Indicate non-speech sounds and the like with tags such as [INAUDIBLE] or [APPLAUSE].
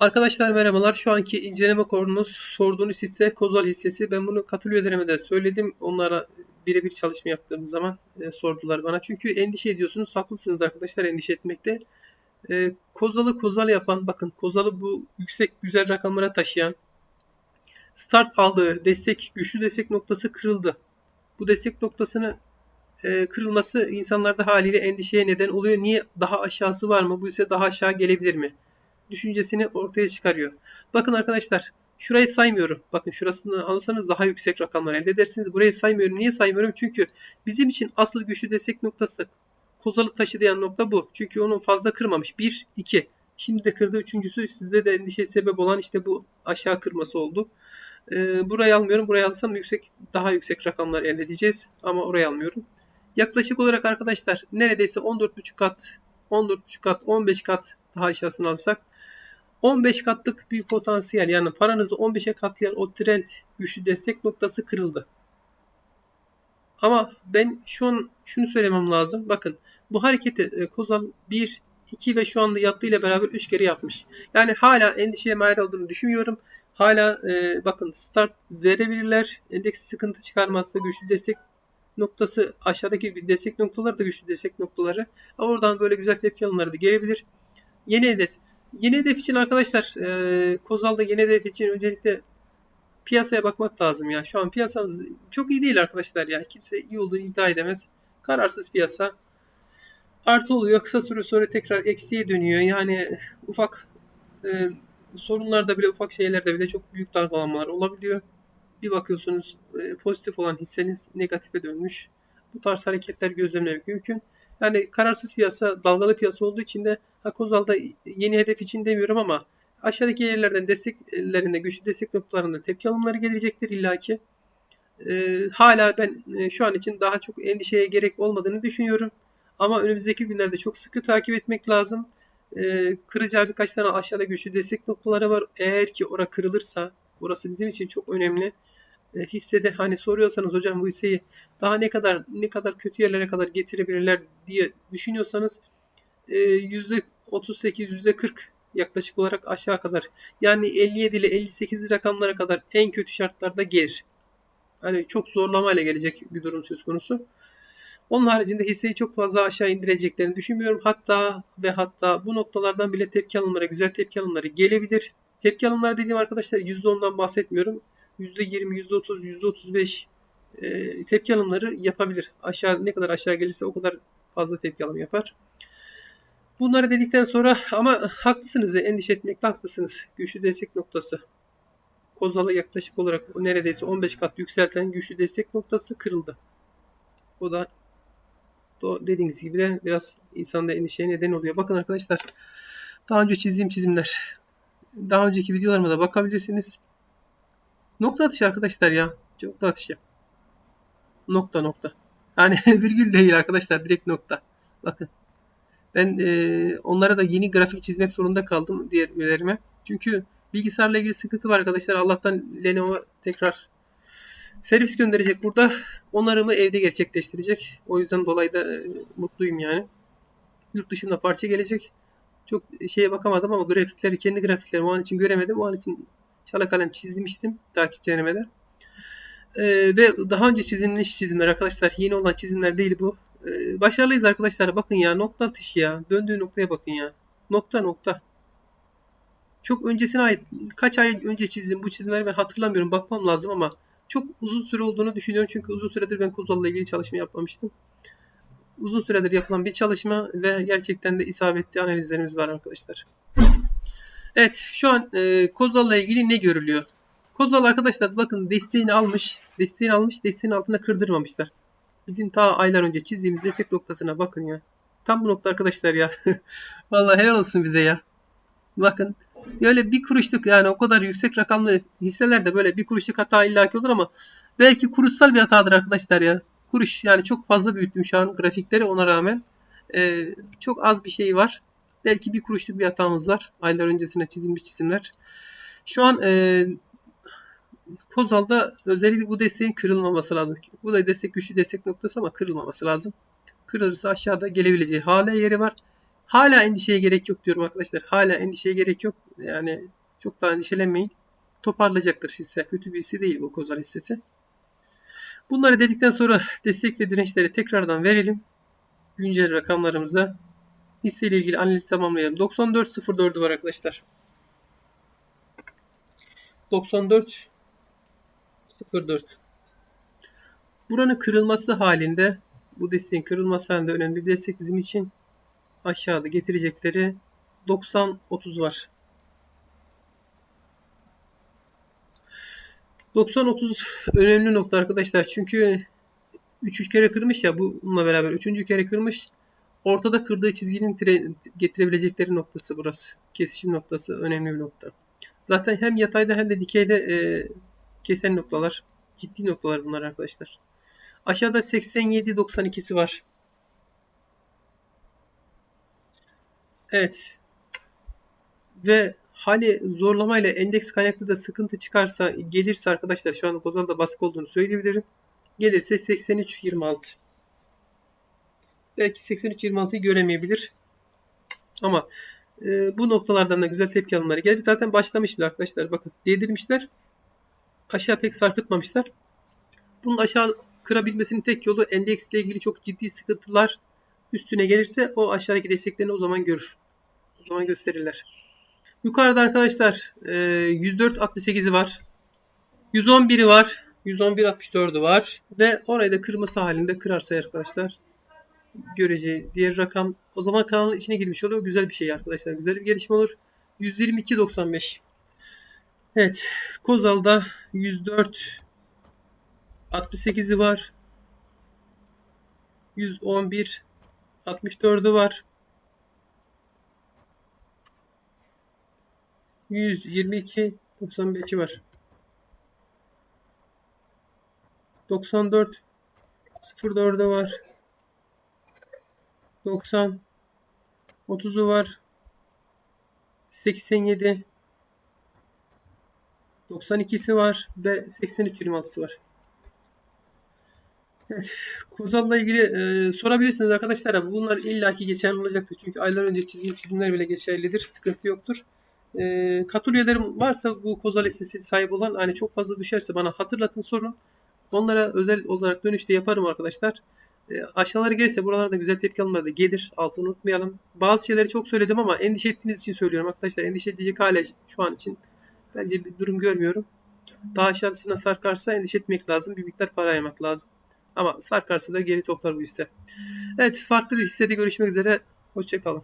Arkadaşlar merhabalar. Şu anki inceleme konumuz sorduğunuz hisse Kozal hissesi. Ben bunu katıl üyelerime söyledim. Onlara birebir çalışma yaptığımız zaman e, sordular bana. Çünkü endişe ediyorsunuz. Haklısınız arkadaşlar endişe etmekte. E, Kozal'ı Kozal yapan, bakın Kozal'ı bu yüksek güzel rakamlara taşıyan start aldığı destek, güçlü destek noktası kırıldı. Bu destek noktasını e, kırılması insanlarda haliyle endişeye neden oluyor. Niye? Daha aşağısı var mı? Bu ise daha aşağı gelebilir mi? Düşüncesini ortaya çıkarıyor. Bakın arkadaşlar şurayı saymıyorum. Bakın şurasını alırsanız daha yüksek rakamlar elde edersiniz. Burayı saymıyorum. Niye saymıyorum? Çünkü bizim için asıl güçlü destek noktası kozalı taşıdıyan nokta bu. Çünkü onu fazla kırmamış. 1, 2. Şimdi de kırdı. Üçüncüsü sizde de endişe sebep olan işte bu aşağı kırması oldu. Ee, burayı almıyorum. Burayı alsam yüksek, daha yüksek rakamlar elde edeceğiz. Ama orayı almıyorum. Yaklaşık olarak arkadaşlar neredeyse 14,5 kat, 14,5 kat, 15 kat daha aşağısını alsak 15 katlık bir potansiyel yani paranızı 15'e katlayan o trend güçlü destek noktası kırıldı. Ama ben şu an şunu söylemem lazım. Bakın bu hareketi Kozal 1, 2 ve şu anda yaptığıyla beraber 3 kere yapmış. Yani hala endişeye mahir olduğunu düşünmüyorum. Hala e, bakın start verebilirler. Endeks sıkıntı çıkarmazsa güçlü destek noktası aşağıdaki destek noktaları da güçlü destek noktaları. Oradan böyle güzel tepki alımları da gelebilir. Yeni hedef Yeni hedef için arkadaşlar e, Kozal'da yeni hedef için öncelikle piyasaya bakmak lazım ya. Şu an piyasamız çok iyi değil arkadaşlar ya. Kimse iyi olduğunu iddia edemez. Kararsız piyasa. Artı oluyor. Kısa süre sonra tekrar eksiye dönüyor. Yani ufak e, sorunlarda bile ufak şeylerde bile çok büyük dalgalanmalar olabiliyor. Bir bakıyorsunuz e, pozitif olan hisseniz negatife dönmüş. Bu tarz hareketler gözlemlemek mümkün. Yani kararsız piyasa, dalgalı piyasa olduğu için de Hakozal'da yeni hedef için demiyorum ama aşağıdaki yerlerden desteklerinde, güçlü destek noktalarında tepki alımları gelecektir illaki. Ee, hala ben e, şu an için daha çok endişeye gerek olmadığını düşünüyorum. Ama önümüzdeki günlerde çok sıkı takip etmek lazım. Ee, kıracağı birkaç tane aşağıda güçlü destek noktaları var. Eğer ki ora kırılırsa, burası bizim için çok önemli. E, hissede hani soruyorsanız hocam bu hisseyi daha ne kadar ne kadar kötü yerlere kadar getirebilirler diye düşünüyorsanız %38 %40 yaklaşık olarak aşağı kadar yani 57 ile 58 rakamlara kadar en kötü şartlarda gelir. Hani çok zorlamayla gelecek bir durum söz konusu. Onun haricinde hisseyi çok fazla aşağı indireceklerini düşünmüyorum. Hatta ve hatta bu noktalardan bile tepki alımları, güzel tepki alımları gelebilir. Tepki alımları dediğim arkadaşlar %10'dan bahsetmiyorum. %20, %30, %35 e, tepki alımları yapabilir. Aşağı ne kadar aşağı gelirse o kadar fazla tepki alım yapar. Bunları dedikten sonra ama haklısınız endişe etmekte haklısınız. Güçlü destek noktası. Kozal'a yaklaşık olarak neredeyse 15 kat yükselten güçlü destek noktası kırıldı. O da dediğiniz gibi de biraz insanda endişeye neden oluyor. Bakın arkadaşlar daha önce çizdiğim çizimler daha önceki videolarıma da bakabilirsiniz. Nokta atışı arkadaşlar ya. Nokta atışı. Nokta nokta. Yani [LAUGHS] virgül değil arkadaşlar. Direkt nokta. Bakın. Ben e, onlara da yeni grafik çizmek zorunda kaldım diğer üyelerime. Çünkü bilgisayarla ilgili sıkıntı var arkadaşlar. Allah'tan Lenovo tekrar servis gönderecek burada. Onarımı evde gerçekleştirecek. O yüzden dolayı da e, mutluyum yani. Yurt dışında parça gelecek. Çok şeye bakamadım ama grafikleri, kendi grafiklerimi o an için göremedim. O an için çala kalem çizmiştim takipçilerime de. Ee, ve daha önce çizilmiş çizimler arkadaşlar. Yeni olan çizimler değil bu. Ee, başarılıyız arkadaşlar. Bakın ya nokta atışı ya. Döndüğü noktaya bakın ya. Nokta nokta. Çok öncesine ait kaç ay önce çizdim bu çizimleri ben hatırlamıyorum. Bakmam lazım ama çok uzun süre olduğunu düşünüyorum. Çünkü uzun süredir ben Kozal'la ilgili çalışma yapmamıştım. Uzun süredir yapılan bir çalışma ve gerçekten de isabetli analizlerimiz var arkadaşlar. Evet şu an e, Kozal'la ilgili ne görülüyor? Kozal arkadaşlar bakın desteğini almış. Desteğini almış. Desteğin altına kırdırmamışlar. Bizim ta aylar önce çizdiğimiz destek noktasına bakın ya. Tam bu nokta arkadaşlar ya. [LAUGHS] Vallahi helal olsun bize ya. Bakın böyle bir kuruşluk yani o kadar yüksek rakamlı hisselerde böyle bir kuruşluk hata illaki olur ama belki kuruşsal bir hatadır arkadaşlar ya. Kuruş yani çok fazla büyüttüm şu an grafikleri ona rağmen. Ee, çok az bir şey var. Belki bir kuruşluk bir hatamız var. Aylar öncesine çizilmiş çizimler. Şu an e, Kozal'da özellikle bu desteğin kırılmaması lazım. Bu da destek güçlü destek noktası ama kırılmaması lazım. Kırılırsa aşağıda gelebileceği hale yeri var. Hala endişeye gerek yok diyorum arkadaşlar. Hala endişeye gerek yok. Yani çok daha endişelenmeyin. Toparlayacaktır hisse. Kötü bir hisse değil bu Kozal hissesi. Bunları dedikten sonra destek ve dirençleri tekrardan verelim. Güncel rakamlarımıza. Hisse ile ilgili analiz tamamlayalım. 94.04'ü var arkadaşlar. 94.04 Buranın kırılması halinde bu desteğin kırılması halinde önemli bir destek bizim için aşağıda getirecekleri 90-30 var. 90-30 önemli nokta arkadaşlar. Çünkü 3 kere kırmış ya bununla beraber 3. kere kırmış. Ortada kırdığı çizginin tire- getirebilecekleri noktası burası. Kesişim noktası önemli bir nokta. Zaten hem yatayda hem de dikeyde e, kesen noktalar. Ciddi noktalar bunlar arkadaşlar. Aşağıda 87-92'si var. Evet. Ve hani zorlamayla endeks kaynaklı da sıkıntı çıkarsa gelirse arkadaşlar şu an Kozal'da baskı olduğunu söyleyebilirim. Gelirse 83-26. Belki 83-26'yı göremeyebilir. Ama e, bu noktalardan da güzel tepki alımları gelir. Zaten başlamış bile arkadaşlar. Bakın değdirmişler. Aşağı pek sarkıtmamışlar. Bunun aşağı kırabilmesinin tek yolu endeksle ilgili çok ciddi sıkıntılar üstüne gelirse o aşağıdaki desteklerini o zaman görür. O zaman gösterirler. Yukarıda arkadaşlar e, 104.68'i var. 111'i var. 111.64'ü var. Ve orayı da kırması halinde kırarsa arkadaşlar göreceği diğer rakam o zaman kanalın içine girmiş oluyor. Güzel bir şey arkadaşlar. Güzel bir gelişme olur. 122.95 Evet. Kozal'da 104 68'i var. 111 64'ü var. 122 95'i var. 94 04'ü var. 90 30'u var. 87 92'si var ve 83 26'sı var. Evet, Kozal'la ilgili e, sorabilirsiniz arkadaşlar. Bunlar illaki geçerli olacaktır. Çünkü aylar önce çizim çizimler bile geçerlidir. Sıkıntı yoktur. E, katıl üyelerim varsa bu Kozal listesi sahip olan hani çok fazla düşerse bana hatırlatın sorun. Onlara özel olarak dönüşte yaparım arkadaşlar. E, aşağılara gelirse buralarda güzel tepki alımları gelir. Altını unutmayalım. Bazı şeyleri çok söyledim ama endişe ettiğiniz için söylüyorum arkadaşlar. Endişe edecek hala şu an için bence bir durum görmüyorum. Daha aşağısına sarkarsa endişe etmek lazım. Bir miktar para ayırmak lazım. Ama sarkarsa da geri toplar bu hisse. Evet farklı bir hissede görüşmek üzere. Hoşçakalın.